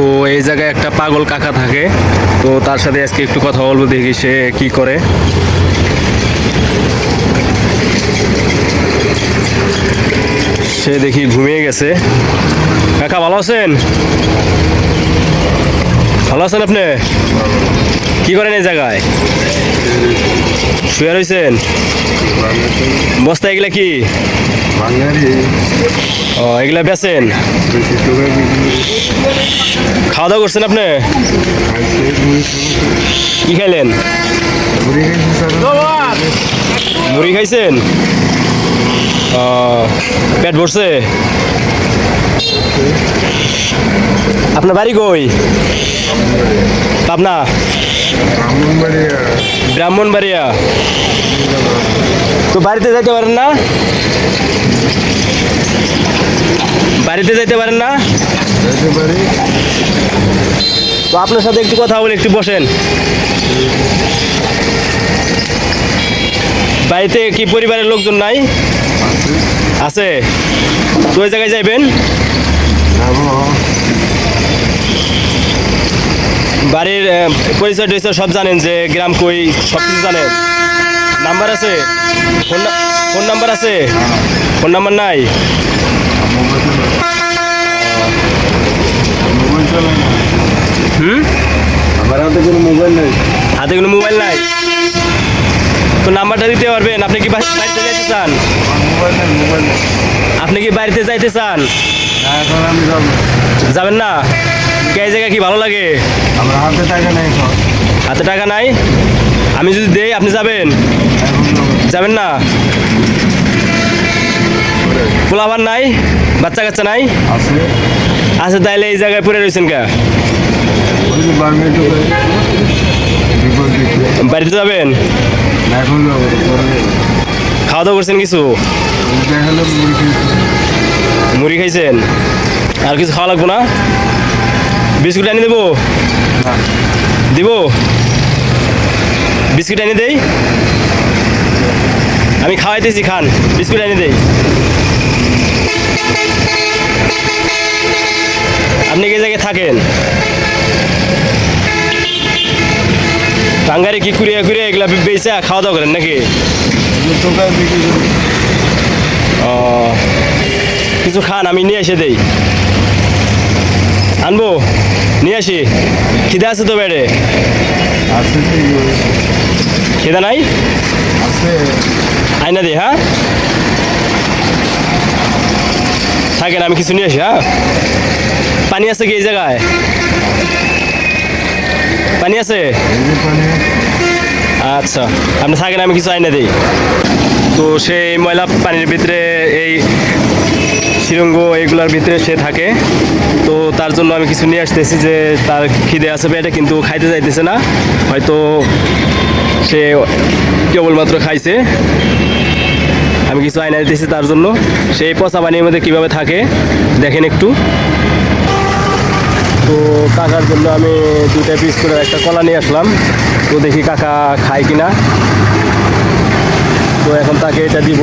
তো এই জায়গায় একটা পাগল কাকা থাকে। তো তার সাথে আজকে একটু কথা বলব, দেখি সে কি করে। সে দেখি ঘুমিয়ে গেছে। কাকা, ভালো আছেন? ভালো আছেন আপনি? কি করেন এই জায়গায়? শুয়ে রয়েছেন বস্তা এগুলা কি? ও, এগুলা খাওয়া দাওয়া করছেন আপনি? কি খাইলেন? মুড়ি খাইছেন? পেট ভরছে? আপনার বাড়ি কই? পাবনা? ব্রাহ্মণবাড়িয়া। ব্রাহ্মণবাড়িয়া। তো বাড়িতে যাইতে পারেন না? বাড়িতে যাইতে পারেন না? তো আপনার সাথে একটু কথা বলে একটু বসেন। বাড়িতে কি পরিবারের লোকজন নাই? আছে। তো ওই জায়গায় যাইবেন? বাড়ির পরিচয় টরিচয় সব জানেন যে গ্রাম কই সব কিছু জানেন। নাম্বার আছে? ফোন ফোন নাম্বার আছে? ফোন নাম্বার নাই? হুম? আমার হাতে কোনো মোবাইল নেই? হাতে কোনো মোবাইল নাই তো নাম্বারটা দিতে পারবেন। আপনি কি বাড়িতে যাইতে চান? আপনি কি বাড়িতে যাইতে চান? যাবেন না? কে এই জায়গায় কি ভালো লাগে? আমার হাতে টাকা নেই হাতে টাকা নাই? আমি যদি দেই আপনি যাবেন? যাবেন না? পোলাবার নাই? বাচ্চা কাচ্চা নাই? আছে। তাইলে এই জায়গায় পড়ে রয়েছেন কে? বাড়িতে যাবেন। খাওয়া দাওয়া করছেন কিছু? মুড়ি খাইছেন? আর কিছু খাওয়া লাগবো না? বিস্কুট আনি দেবো? দিব? বিস্কুট এনে দেই? আমি খাওয়াইতেছি খান। বিস্কুট এনে দেই। আপনি কি জায়গায় থাকেন? টাঙ্গারে কি কুড়িয়ে কুড়িয়ে এগুলা বেচা খাওয়া দাওয়া করেন নাকি? ও, কিছু খান আমি নিয়ে এসে দেই। আনব, নিয়ে আসি। খিদে আছে তো বেড়ে? খিদে নাই? আয়না দে হ্যাঁ? থাকেন, আমি কিছু নিয়ে আসি হ্যাঁ? পানি আছে কি এই জায়গায়? পানি আছে? আচ্ছা আপনি থাকেন, আমি কিছু আয়না দিই। তো সেই ময়লা পানির ভিতরে এই শিরঙ্গ এইগুলোর ভিতরে সে থাকে। তো তার জন্য আমি কিছু নিয়ে আসতেছি যে তার খিদে আছে পেটে কিন্তু খাইতে যাইতেছে না। হয়তো সে কেবলমাত্র খাইছে। আমি কিছু আয়না দিতেছি তার জন্য। সেই পচা পানির মধ্যে কীভাবে থাকে, দেখেন একটু। তো কাকার জন্য আমি দুইটা পিস করে একটা কলা নিয়ে আসলাম। তো দেখি কাকা খায় কি না তো এখন তাকে এটা দিব।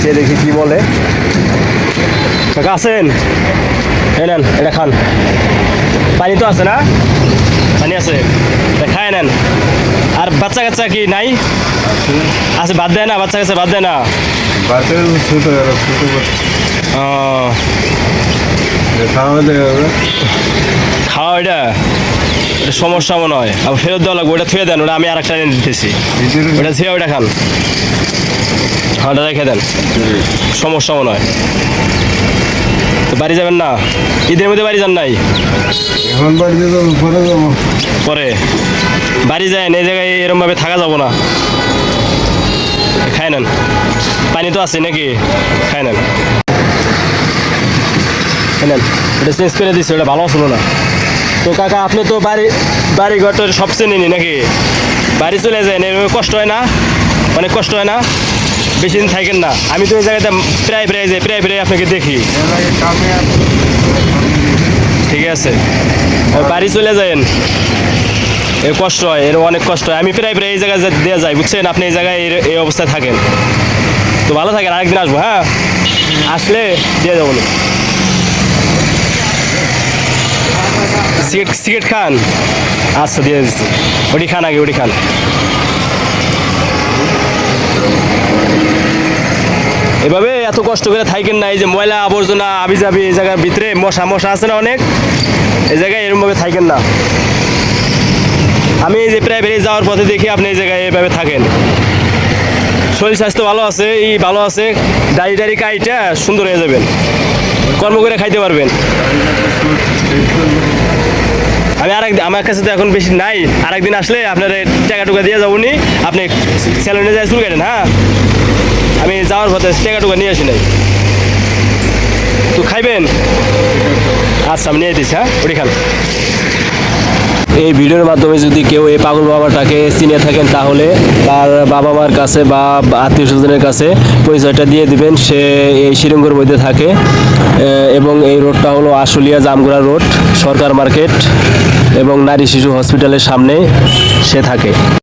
সে দেখি কি বলে। কাকা আছেন? এই নেন এটা খান। পানি তো আছে না? পানি আছে। খায় নেন। আর বাচ্চা কাচ্চা কি নাই? আছে বাদ দেয় না বাচ্চা কাচ্চা বাদ দেয় না? খাওয়া এটা? এটা সমস্যা মনে হয়। আবার ফেরত দেওয়া লাগবে ওটা থুয়ে দেন ওটা আমি আর একটা এনে দিতেছি। ওটা ধুয়ে ওটা খান। হ্যাঁ রেখে দেন। সমস্যা মনে হয়। তো বাড়ি যাবেন না? ঈদের মধ্যে বাড়ি যান নাই? এখন বাড়িতে পরে যাব। পরে? বাড়ি যায় এই জায়গায় এরমভাবে থাকা যাব না। খাই নেন। পানি তো আছে নাকি? খাই নেন। খাই নেন। ওটা চেঞ্জ করে দিচ্ছি ওটা ভালো ছিল না। তো কাকা আপনি তো বাড়ি বাড়ি ঘরটার সব চেনেনি নাকি? বাড়ি চলে যায় এরকম কষ্ট হয় না? অনেক কষ্ট হয় না? বেশি দিন থাকেন না। আমি তো এই জায়গাতে প্রায় প্রায় যাই প্রায় প্রায় আপনাকে দেখি। ঠিক আছে। বাড়ি চলে যাবেন এ কষ্ট হয়, এর অনেক কষ্ট হয়। আমি প্রায় প্রায় এই জায়গায় দেওয়া যায় বুঝছেন? আপনি এই জায়গায় এই- অবস্থায় থাকেন। তো ভালো থাকেন, আরেকদিন আসব হ্যাঁ? আসলে দিয়ে যাব। সিগারেট সিগারেট খান। আচ্ছা দিয়ে দিচ্ছি। ওটি খান আগে, ওটি খান। এভাবে এত কষ্ট করে থাকেন না, এই যে ময়লা আবর্জনা আবি যাবি এই জায়গার ভিতরে মশা মশা আছে না অনেক? এই জায়গায় এরমভাবে থাকেন না। আমি এই যে প্রায় বেরিয়ে যাওয়ার পথে দেখি আপনি এই জায়গায় এভাবে থাকেন। শরীর স্বাস্থ্য ভালো আছে এই ভালো আছে, দাড়ি টাড়ি কাইটা সুন্দর হয়ে যাবেন। কর্ম করে খাইতে পারবেন। আমি আরেক আমার কাছে তো এখন বেশি নাই। আরেকদিন আসলে আপনার টাকা টুকা দিয়ে যাব নি আপনি স্যালুনে যায় চুল কাটেন হ্যাঁ? আমি যাওয়ার পথে টাকা টুকা নিয়ে আসি নাই। তো খাইবেন? আচ্ছা আমি নিয়ে দিচ্ছি হ্যাঁ? ওটি খান। এই ভিডিওর মাধ্যমে যদি কেউ এই পাগল বাবাটাকে চিনে থাকেন, তাহলে তার বাবা মার কাছে বা আত্মীয় স্বজনের কাছে পরিচয়টা দিয়ে দিবেন। সে এই শিরঙ্গর মধ্যে থাকে এবং এই রোডটা হলো আশুলিয়া জামগুড়া রোড, সরকার মার্কেট, এবং নারী শিশু হসপিটালের সামনে সে থাকে।